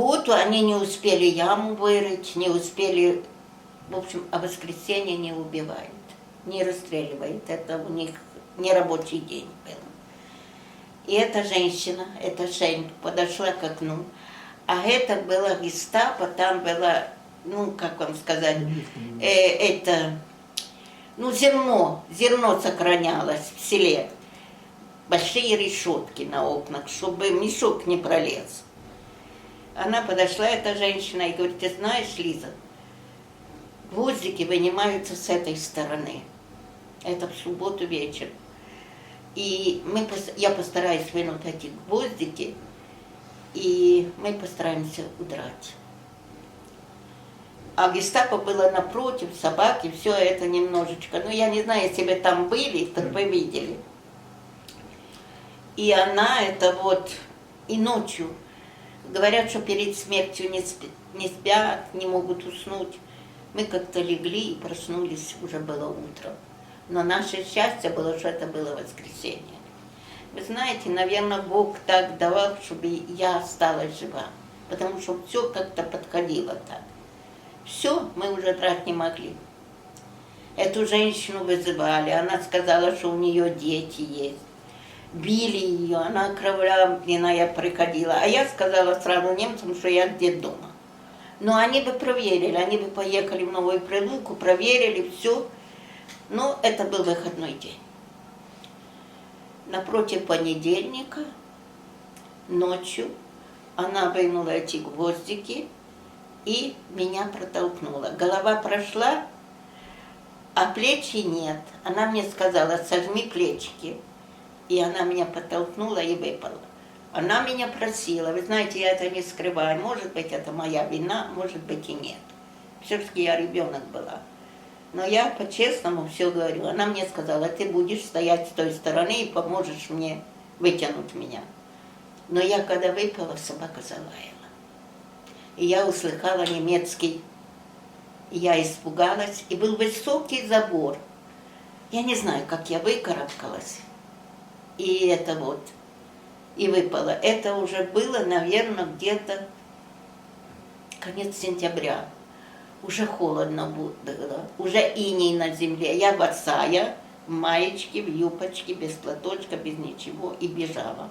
субботу они не успели яму вырыть, не успели, в общем, а воскресенье не убивают, не расстреливают. Это у них нерабочий день был. И эта женщина, эта Шень, подошла к окну, а это было гестапо, там было, ну, как вам сказать, э, это, ну, зерно, зерно сохранялось в селе. Большие решетки на окнах, чтобы мешок не пролез. Она подошла, эта женщина, и говорит, ты знаешь, Лиза, гвоздики вынимаются с этой стороны. Это в субботу вечер. И мы, я постараюсь вынуть эти гвоздики, и мы постараемся удрать. А гестапо было напротив, собаки, все это немножечко. Ну, я не знаю, если вы там были, то вы видели. И она это вот, и ночью, говорят, что перед смертью не, спи- не спят, не могут уснуть. Мы как-то легли и проснулись, уже было утро. Но наше счастье было, что это было воскресенье. Вы знаете, наверное, Бог так давал, чтобы я осталась жива. Потому что все как-то подходило так. Все, мы уже драть не могли. Эту женщину вызывали, она сказала, что у нее дети есть. Били ее, она окровавленная приходила. А я сказала сразу немцам, что я где дома. Но они бы проверили, они бы поехали в Новую Прилуку, проверили все. Но это был выходной день. Напротив понедельника, ночью, она вынула эти гвоздики и меня протолкнула. Голова прошла, а плечи нет. Она мне сказала, сожми плечики. И она меня подтолкнула и выпала. Она меня просила, вы знаете, я это не скрываю, может быть, это моя вина, может быть и нет. Все-таки я ребенок была. Но я по-честному все говорю. Она мне сказала, ты будешь стоять с той стороны и поможешь мне вытянуть меня. Но я когда выпала, собака залаяла. И я услыхала немецкий. И я испугалась. И был высокий забор. Я не знаю, как я выкарабкалась. И это вот. И выпала. Это уже было, наверное, где-то конец сентября. Уже холодно было, уже иней на земле. Я босая, в маечке, в юбочке, без платочка, без ничего, и бежала.